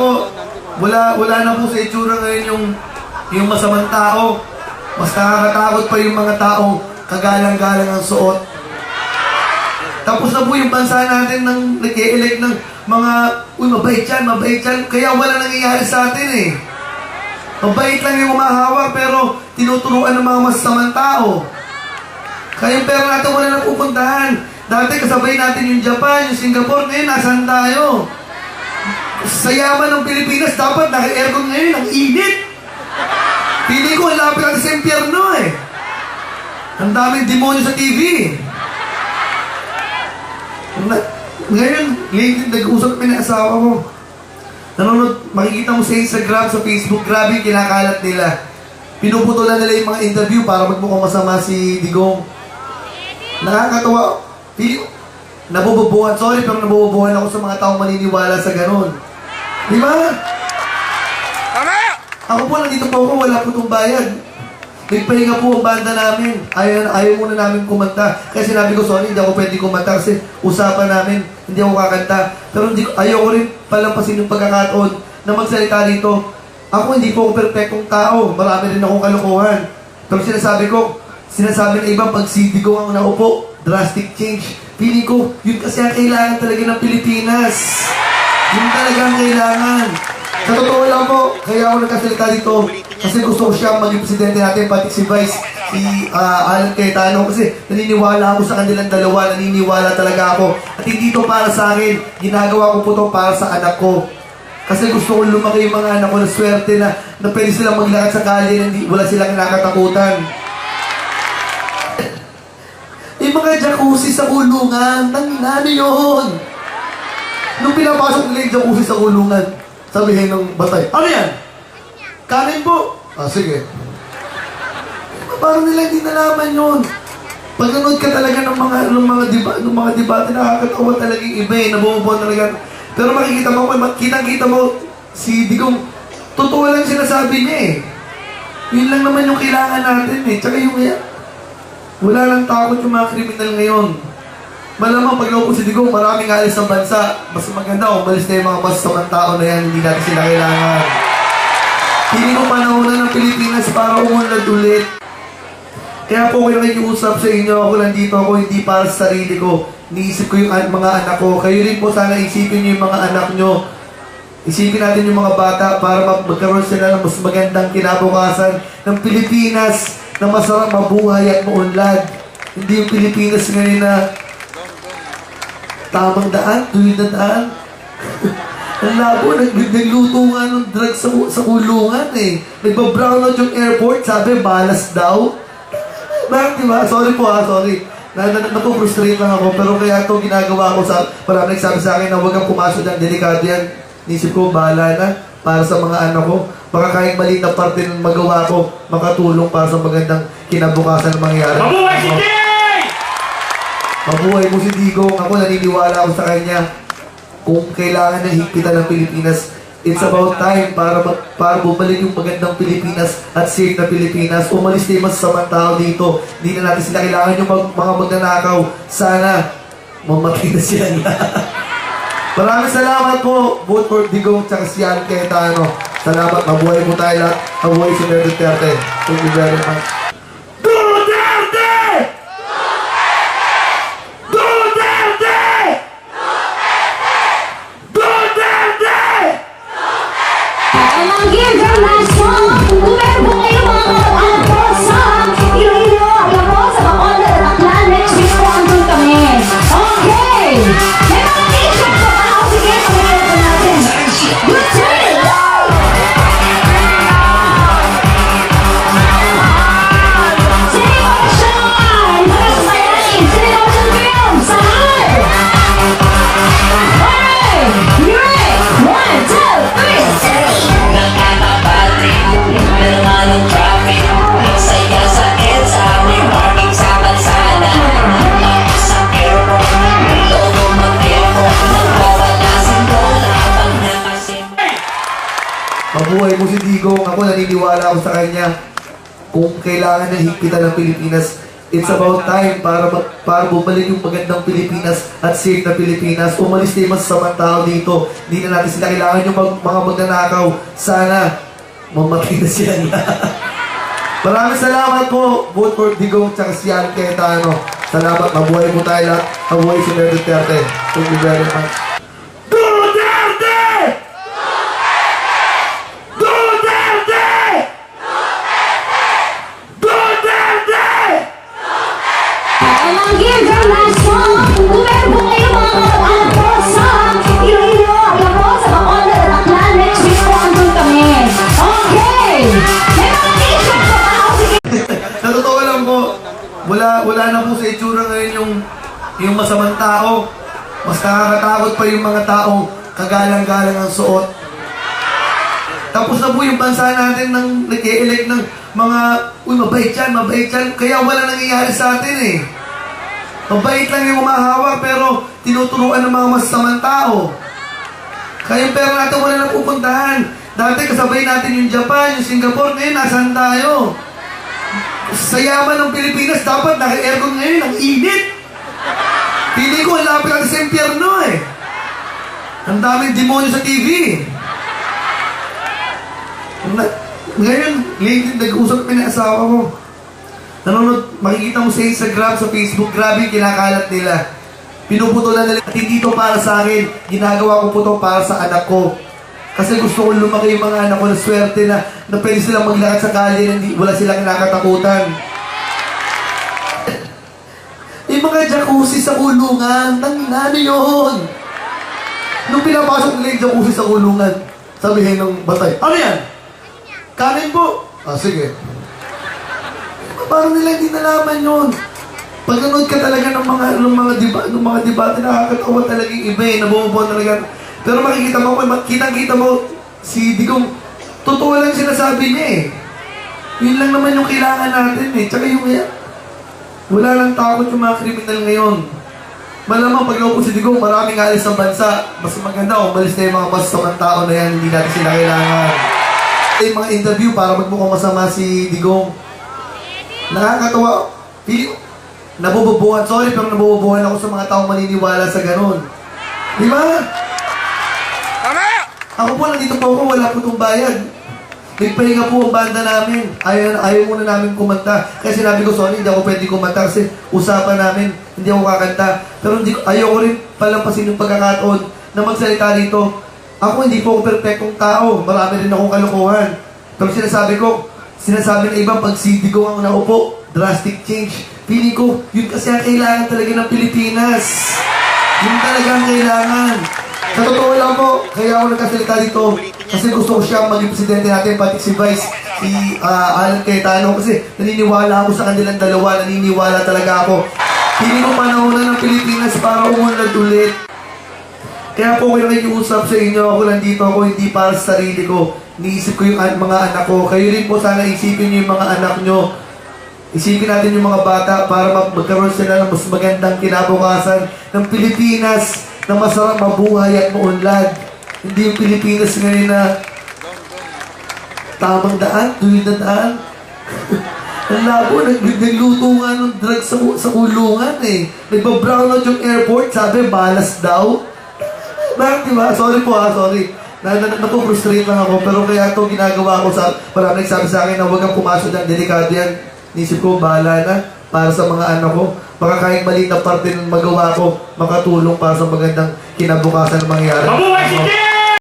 po, wala, wala na po sa itsura ngayon yung, yung masamang tao. Mas nakakatakot pa yung mga tao kagalang-galang ang suot. Tapos na po yung bansa natin ng nag-elect ng mga, uy, mabait yan, mabait yan. Kaya wala nangyayari sa atin eh. Mabait lang yung umahawak pero tinuturuan ng mga masasamang tao. Kaya yung pera natin wala na pupuntahan. Dati kasabay natin yung Japan, yung Singapore, ngayon nasaan tayo? Sa yaman ng Pilipinas, dapat naka-aircon ngayon, ang init. Pili ko, ang lapit natin sa impyerno eh. Ang daming demonyo sa TV. Ngayon, lately, nag-usap kami ng asawa ko. Nanonood, makikita mo sa Instagram, sa Facebook, grabe kinakalat nila. Pinuputulan nila yung mga interview para magmukhang masama si Digong. Nakakatawa. Nabububuhan. Sorry, pero nabububuhan ako sa mga taong maniniwala sa ganun. Di ba? Ako po, nandito po ako, wala po itong bayad. Nagpahinga po ang banda namin. Ayaw, ayaw muna namin kumanta. Kaya sinabi ko, sorry, hindi ako pwede kumanta kasi usapan namin, hindi ako kakanta. Pero hindi, ayaw ko rin palampasin yung pagkakataon na magsalita dito. Ako hindi po ako perfectong tao. Marami rin akong kalokohan. Pero sinasabi ko, sinasabi ng iba, pag CD ko ang naupo, drastic change. Feeling ko, yun kasi ang kailangan talaga ng Pilipinas. Yun talaga ang kailangan. Sa totoo lang po, kaya ako nagkasalita dito kasi gusto ko siya maging presidente natin, pati si Vice, si ah, Alan Cayetano kasi naniniwala ako sa kanilang dalawa, naniniwala talaga ako. At hindi to para sa akin, ginagawa ko po to para sa anak ko. Kasi gusto ko lumaki yung mga anak ko na swerte na, na pwede silang maglakad sa kalye na hindi, wala silang nakatakutan. Yung mga jacuzzi sa kulungan, nang ano yun? Nung pinapasok nila yung jacuzzi sa kulungan, sabihin ng batay, ano yan? Kanin po. Ah, sige. Parang nila hindi nalaman yun. Pag nanood ka talaga ng mga ng mga diba, ng mga debate nakakatawa talaga yung iba eh, nabumubuan talaga. Pero makikita mo, kitang-kita mo si Digong, totoo lang sinasabi niya eh. Yun lang naman yung kailangan natin eh. Tsaka yung wala lang takot yung mga kriminal ngayon. Malamang pag naupo si Digong, maraming alis ng bansa. Mas maganda umalis na yung mga masasamang tao na yan, hindi natin sila kailangan. Hindi ko panahon na ng Pilipinas para umunlad ulit. Kaya po ako nakikiusap sa inyo, ako lang dito ako hindi para sa sarili ko. Niisip ko yung mga anak ko. Kayo rin po sana isipin niyo yung mga anak nyo. Isipin natin yung mga bata para mag- magkaroon sila ng mas magandang kinabukasan ng Pilipinas na masarap mabuhay at maunlad. Hindi yung Pilipinas ngayon na tamang daan, tuwid na daan. Ang labo, nag nagluto nga ng drugs sa, sa kulungan eh. Nagbabrown out yung airport, sabi, balas daw. Bakit diba? Sorry po ha, sorry. Na, na, na, frustrate lang ako, pero kaya ito ginagawa ko sa, marami nagsabi sa akin na huwag kang pumasok dyan, delikado yan. Nisip ko, bahala na para sa mga anak ko. Baka kahit maliit na parte ng magawa ko, makatulong para sa magandang kinabukasan na mangyari. Mabuhay si Jay! Mabuhay mo si Digong. Ako naniniwala ako sa kanya. Kung kailangan ng higpitan ng Pilipinas, it's about time para para bumalik yung magandang Pilipinas at safe na Pilipinas. Umalis na yung masasamang tao dito. Hindi na natin sila kailangan yung mag- mga magnanakaw. Sana mamatay na sila Maraming salamat po, both for Digong at si Alan Cayetano. Salamat, mabuhay po tayo lahat. Mabuhay si Mayor Duterte. Thank you very much. Mabuhay mo si Digong. Ako naniniwala ako sa kanya. Kung kailangan ng higpitan ng Pilipinas, It's about time para para bumalik yung magandang Pilipinas at safe na Pilipinas. Umalis na yung masasamang tao dito. Hindi na natin sila kailangan yung mag- mga magnanakaw. Sana mamatay na sila Maraming salamat po, both for Digong at si Alan Cayetano. Salamat, mabuhay po tayo lahat. Mabuhay si Mayor Duterte. Thank you very much. Wala, wala na po sa itsura ngayon yung, yung masamang tao. Mas nakakatakot pa yung mga taong kagalang-galang ang suot. Tapos na po yung bansa natin ng nag-elect ng mga, uy, mabait yan, mabait yan. Kaya wala nangyayari sa atin eh. Mabait lang yung umahawak pero tinuturuan ng mga masasamang tao. Kaya yung pera natin wala na pupuntahan. Dati kasabay natin yung Japan, yung Singapore, ngayon nasaan tayo? Sa yaman ng Pilipinas, dapat naka-aircon ngayon, ang init. Pili ko, ang lapit natin sa impyerno eh. Ang daming demonyo sa TV. Ngayon, lately, nag-usap kami ng asawa ko. Nanonood, makikita mo sa Instagram, sa Facebook, grabe yung kinakalat nila. Pinuputulan nila. At hindi to para sa akin. Ginagawa ko po to para sa anak ko. Kasi gusto ko lumaki yung mga anak ko na swerte na, na pwede silang maglakad sa kalye na hindi, wala silang nakatakutan. Yung mga jacuzzi sa kulungan, nang ano yun? Nung pinapasok nila yung jacuzzi sa kulungan, sabihin ng batay, ano yan? Kanin po. Ah, sige. Parang nila hindi nalaman yun. Pag nanood ka talaga ng mga ng mga diba, ng mga debate nakakatawa talaga yung iba eh, nabumubuan talaga. Pero makikita mo, kitang-kita mo si Digong, totoo lang sinasabi niya eh. Yun lang naman yung kailangan natin eh. Tsaka yung wala lang takot yung mga kriminal ngayon. Malamang pag naupo si Digong, maraming alis ng bansa. Mas maganda, umalis na yung mga masasamang tao na yan, hindi natin sila kailangan. Yung mga interview para magmukhang masama si Digong. Nakakatawa. Feel, nabububuhan. Sorry, pero nabububuhan ako sa mga taong maniniwala sa ganun. Di ba? Ako po, nandito po ako, wala po itong bayad. Nagpahinga po ang banda namin. Ayaw, ayaw muna namin kumanta. Kaya sinabi ko, sorry, hindi ako pwede kumanta kasi usapan namin, hindi ako kakanta. Pero hindi, ayaw ko rin palampasin yung pagkakataon na magsalita dito. Ako hindi po ako perfectong tao. Marami rin akong kalokohan. Pero sinasabi ko, sinasabi ng iba, pag CD ko ang naupo, drastic change. Feeling ko, yun kasi ang kailangan talaga ng Pilipinas. Yun talaga ang kailangan. Sa totoo lang po, kaya ako nagkasalita dito kasi gusto ko siya maging presidente natin, pati si Vice, si ah, Alan Cayetano kasi naniniwala ako sa kanilang dalawa, naniniwala talaga ako. Hindi ko panahon na ng Pilipinas para umunlad ulit. Kaya po kayo nakikiusap sa inyo, ako nandito ako hindi para sa sarili ko. Niisip ko yung mga anak ko. Kayo rin po sana isipin niyo yung mga anak nyo. Isipin natin yung mga bata para mag- magkaroon sila ng mas magandang kinabukasan ng Pilipinas na masarap mabuhay at maunlad. Hindi yung Pilipinas ngayon na tamang daan, tuwid na daan. Ang labo, nag nagluto nga ng drugs sa, sa kulungan eh. Nagbabrown out yung airport, sabi, balas daw. Bakit diba? Sorry po ha, sorry. Na, na, napo-frustrate lang ako, pero kaya ito ginagawa ko sa, marami nagsabi sa akin na huwag kang pumasok ng delikado yan. Nisip ko, bahala na para sa mga anak ko. Baka kahit maliit na parte ng magawa ko, makatulong para sa magandang kinabukasan na mangyari. Mabuhay si King!